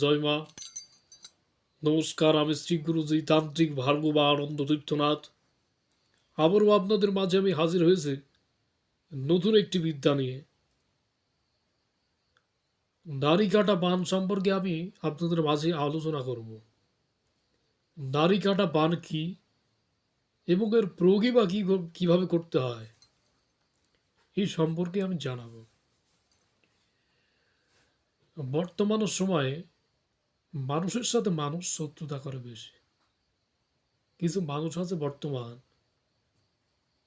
জয় মা নমস্কার, আমি শ্রী গুরুজি তান্ত্রিক ভার্গবা আনন্দ তীর্থনাথ আবারও আপনাদের মাঝে আমি হাজির হয়েছি নতুন একটি বিদ্যা নিয়ে। নারী কাটা বান সম্পর্কে আমি আপনাদের মাঝে আলোচনা করব। নারী কাটা বান কি এবং এর প্রয়োগই বা কী কীভাবে করতে হয়, এই সম্পর্কে আমি জানাব। বর্তমান সময়ে মানুষের সাথে মানুষ শত্রুতা করে বেশি। কিছু মানুষ আছে বর্তমান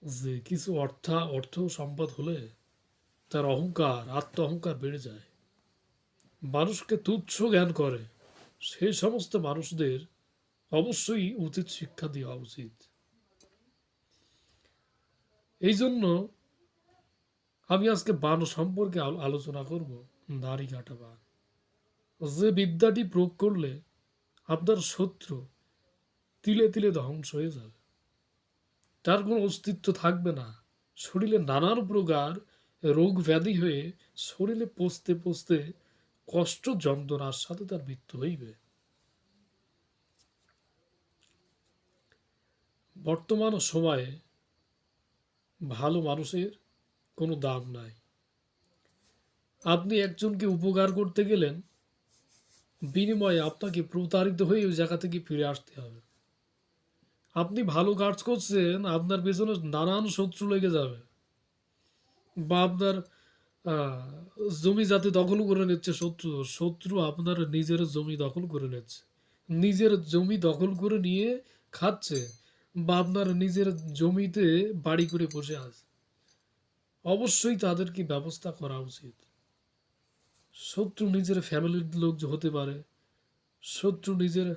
যে কিছু অর্থা, অর্থ সম্পদ হলে তার অহংকার আত্ম অহংকার বেড়ে যায়। মানুষকে তুচ্ছ জ্ঞান করে। সেই সমস্ত মানুষদের অবশ্যই উচিত শিক্ষা দেওয়া উচিত। এই জন্য আমি আজকে বান সম্পর্কে আলো- আলোচনা করব, নারী কাটা বান যে বিদ্যাটি প্রয়োগ করলে আপনার শত্রু তিলে তিলে ধ্বংস হয়ে যাবে। তার কোনো অস্তিত্ব থাকবে না। শরীরে নানান প্রকার রোগ ব্যাধি হয়ে শরীরে পচতে পচতে কষ্ট, যন্ত্রণার সাথে তার মৃত্যু হইবে। বর্তমান সময়ে ভালো মানুষের কোনো দাম নাই। আপনি একজনকে উপকার করতে গেলেন বিনিময়ে আপনাকে প্রতারিত হয়ে ওই জায়গা থেকে ফিরে আসতে হবে। আপনি ভালো কাজ করছেন, আপনার পেছনে নানান শত্রু লেগে যাবে। বা আপনার জমি যাতে দখল করে নিচ্ছে শত্রু শত্রু আপনার নিজের জমি দখল করে নিচ্ছে। নিজের জমি দখল করে নিয়ে খাচ্ছে বা আপনার নিজের জমিতে বাড়ি করে বসে আছে। অবশ্যই তাদেরকে ব্যবস্থা করা উচিত? শত্রু নিজের ফ্যামিলির লোক হতে পারে, শত্রু নিজের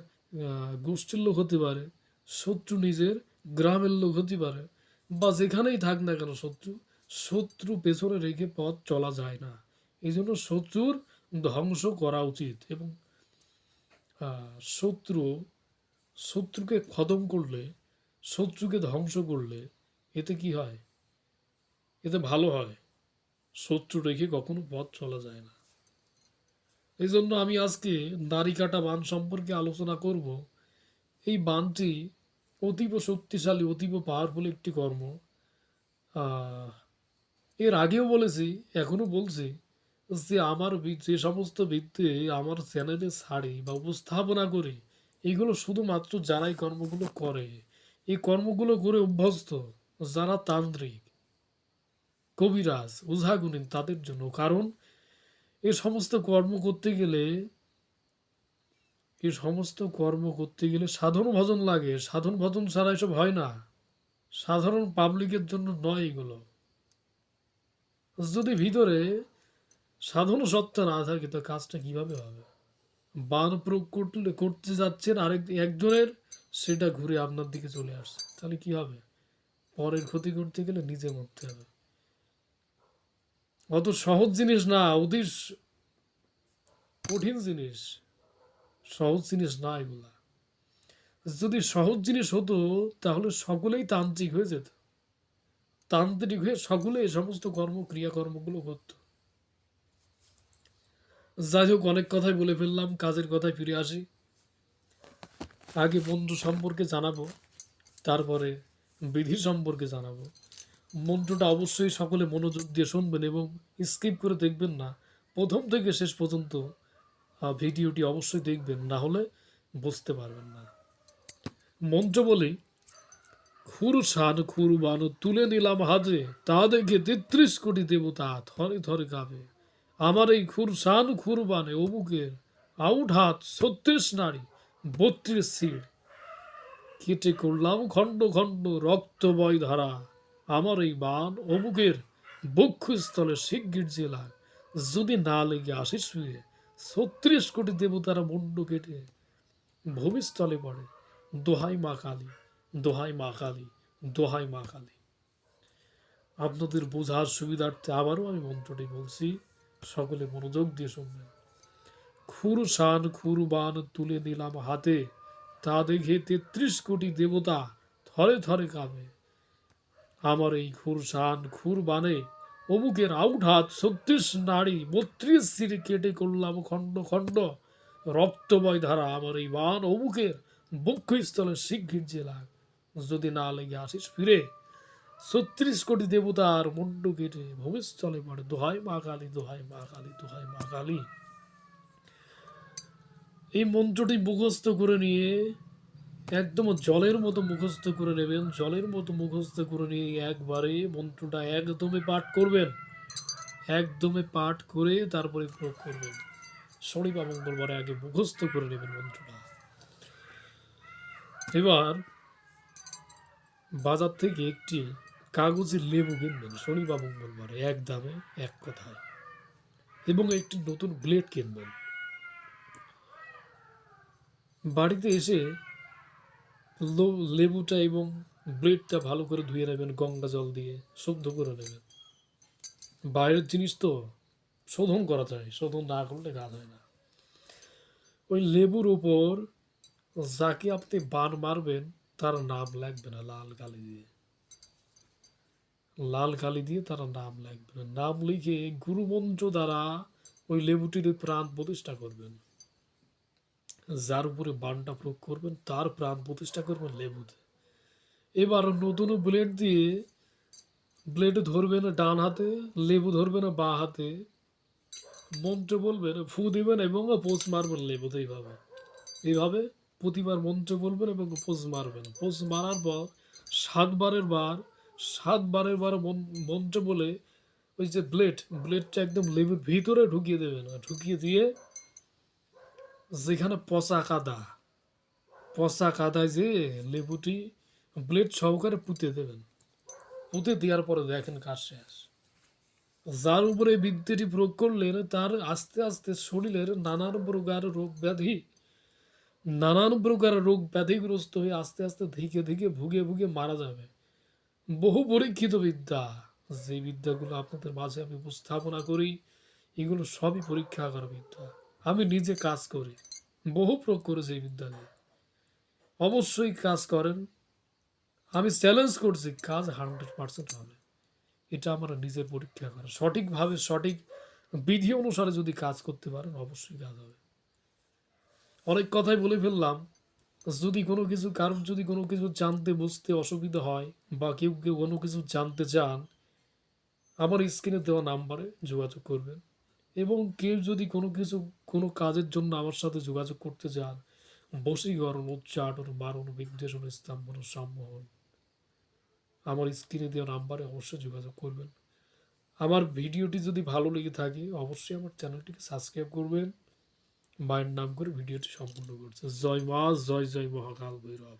গোষ্ঠীর লোক হতে পারে, শত্রু নিজের গ্রামের লোক হতে পারে, বা যেখানেই থাক না কেন শত্রু শত্রু পেছনে রেখে পথ চলা যায় না। এই জন্য শত্রুর ধ্বংস করা উচিত এবং শত্রু, শত্রুকে খতম করলে, শত্রুকে ধ্বংস করলে এতে কি হয়? এতে ভালো হয়। শত্রু রেখে কখনো পথ চলা যায় না। এই জন্য আমি আজকে নারী কাটা বান সম্পর্কে আলোচনা করব। এই বানটি অতীব শক্তিশালী, অতীব পাওয়ারফুল একটি কর্ম। এর আগেও বলেছি, এখনও বলছি যে আমার যে সমস্ত বিদ্যে আমার চ্যানেলে ছাড়ি বা উপস্থাপনা করি, এগুলো শুধুমাত্র যারাই কর্মগুলো করে, এই কর্মগুলো করে অভ্যস্ত যারা তান্ত্রিক, কবিরাজ ওঝাগুনিন তাদের জন্য। কারণ এ সমস্ত কর্ম করতে গেলে, এ সমস্ত কর্ম করতে গেলে সাধন ভজন লাগে। সাধন ভজন ছাড়া এসব হয় না। সাধারণ পাবলিকের জন্য নয় এগুলো। যদি ভিতরে সাধন সত্তা না থাকে, তো কাজটা কীভাবে হবে? বান প্রয়োগ করলে, করতে যাচ্ছেন আরেক, একজনের, সেটা ঘুরে আপনার দিকে চলে আসছে। তাহলে কি হবে? পরের ক্ষতি করতে গেলে নিজে মরতে হবে। অত সহজ জিনিস না অতি কঠিন জিনিস। সহজ জিনিস না এগুলা। যদি সহজ জিনিস হতো, তাহলে সকলেই তান্ত্রিক হয়ে যেত। তান্ত্রিক হয়ে সকলে এই সমস্ত কর্ম, ক্রিয়াকর্মগুলো করত। যাই হোক, অনেক কথাই বলে ফেললাম, কাজের কথায় ফিরে আসি। আগে বন্ধু সম্পর্কে জানাব, তারপরে বিধি সম্পর্কে জানাব। মন্ত্রটা অবশ্যই সকলে মনোযোগ দিয়ে শুনবেন এবং স্কিপ করে দেখবেন না। প্রথম থেকে শেষ পর্যন্ত ভিডিওটি অবশ্যই দেখবেন, না হলে বুঝতে পারবেন না। মন্ত্র বলি খুর সান খুর বান তুলে নিলাম হাতে তা দেখে তেত্রিশ কোটি দেবতা থরে থরে কাঁপে। আমার এই খুর সান খুর বানে অমুকের আউট হাত ছত্রিশ নারী, বত্রিশ সিট কেটে করলাম খণ্ড খণ্ড রক্ত বয় ধারা আমার এই বান অমুকের বক্ষস্থলে শিগগির জেলা যদি না লেগে আসে শুয়ে, ছত্রিশ কোটি দেবতারা মুন্ড কেটে ভূমিস্থলে পড়ে। দোহাই মা কালী, দোহাই মা কালী, দোহাই মা কালী। আপনাদের বোঝার সুবিধার্থে আবারও আমি মন্ত্রটি বলছি, সকলে মনোযোগ দিয়ে শুনবেন। খুর শান খুর বান তুলে নিলাম হাতে, তা দেখে তেত্রিশ কোটি দেবতা থরে থরে কাঁপে আমার এই খুর শান খুর বানে অমুকের আউট হাত ছত্রিশ নারী বত্রিশ সিঁড়ি কেটে করলাম খণ্ড খণ্ড। রক্তময় ধারা আমার এই বান অমুকের বক্ষস্থলে শিগগির লাগ যদি না লেগে আসিস ফিরে। ছত্রিশ কোটি দেবতার মুন্ডু কেটে ভূমিস্থলে পড়ে। দোহাই মা কালী, দোহাই মা কালী, দোহাই মা কালী। এই মন্ত্রটি মুখস্থ করে নিয়ে একদম জলের মতো মুখস্থ করে নেবেন, জলের মতো মুখস্থ করে নিয়ে একবারে মন্ত্রটা একদমে পাঠ করবেন। একদমে পাঠ করে তারপরে প্রয়োগ করবেন। শনিবার মঙ্গলবারে আগে মুখস্থ করে নেবেন মন্ত্রটা। এবার বাজার থেকে একটি কাগজের লেবু কিনবেন, শনি বা মঙ্গলবারে এক দামে, এক কথায়। এবং একটি নতুন ব্লেড কিনবেন। বাড়িতে এসে লেবুটা এবং ব্রেডটা ভালো করে ধুয়ে নেবেন, গঙ্গা জল দিয়ে শুদ্ধ করে নেবেন। বাইরের জিনিস তো শোধন করা যায়, শোধন না করলে কাজ হয় না। ওই লেবুর উপর যাকে আপনি বান মারবেন, তার নাম লাগবে না, লাল কালি দিয়ে। লাল কালি দিয়ে তার নাম লাগবে না। নাম লিখে গুরুমন্ত্র দ্বারা ওই লেবুটির প্রাণ প্রতিষ্ঠা করবেন। যার উপরে বানটা প্রয়োগ করবেন, তার প্রাণ প্রতিষ্ঠা করবেন লেবুতে। এবার নতুন ব্লেড দিয়ে ব্লেড ধরবেন ডান হাতে, লেবু ধরবেন বা হাতে। মন্ত্র বলবেন, ফু দিবেন এবং পোষ মারবেন লেবুতে এইভাবে। এইভাবে প্রতিবার মন্ত্র বলবেন এবং পোষ মারবেন। পোষ মারার পর সাতবারের বার সাতবারের বার মন- মন্ত্র বলে ওই যে ব্লেড, ব্লেডটা একদম লেবুর ভিতরে ঢুকিয়ে দেবেন। ঢুকিয়ে দিয়ে যেখানে পচা কাদা, পচা কাদায় যে লেবুটি ব্লেড সহকারে পুঁতে দেবেন। পুঁতে দেওয়ার পরে দেখেন কাজ শেষ। যার উপরে বিদ্যেটি প্রয়োগ করলেন, তার আস্তে আস্তে শরীরের নানান প্রকার রোগ ব্যাধি, নানান প্রকার রোগ ব্যাধিগ্রস্ত হয়ে আস্তে আস্তে ধীকে ধীকে ভুগে ভুগে মারা যাবে। বহু পরীক্ষিত বিদ্যা। যে বিদ্যাগুলো আপনাদের মাঝে আমি উপস্থাপনা করি, এগুলো সবই পরীক্ষা করা বিদ্যা। আমি নিজে কাজ করি। বহু প্রয়োগ করেছি এই বিদ্যালয়ে। অবশ্যই কাজ করেন। আমি চ্যালেঞ্জ করছি, কাজ হান্ড্রেড পার্সেন্ট হবে। এটা আমার নিজের পরীক্ষা করা। সঠিকভাবে সঠিক বিধি অনুসারে যদি কাজ করতে পারেন, অবশ্যই কাজ হবে। অনেক কথাই বলে ফেললাম। যদি কোনো কিছু, কারোর যদি কোনো কিছু জানতে, বুঝতে অসুবিধা হয় বা কেউ কেউ কোনো কিছু জানতে চান, আমার স্ক্রিনে দেওয়া নাম্বারে যোগাযোগ করবেন। এবং কেউ যদি কোনো কিছু, কোনো কাজের জন্য আমার সাথে যোগাযোগ করতে চান, বশীকরণ উচ্চাটন মারণ বিদ্বেষণ, স্তম্ভন, সম্মোহন, আমার স্ক্রিনে দেওয়া নাম্বারে অবশ্যই যোগাযোগ করবেন। আমার ভিডিওটি যদি ভালো লেগে থাকে, অবশ্যই আমার চ্যানেলটিকে সাবস্ক্রাইব করবেন। মায়ের নাম করে ভিডিওটি সম্পূর্ণ করছে। জয় মা, জয় জয় মহাকাল ভৈরব।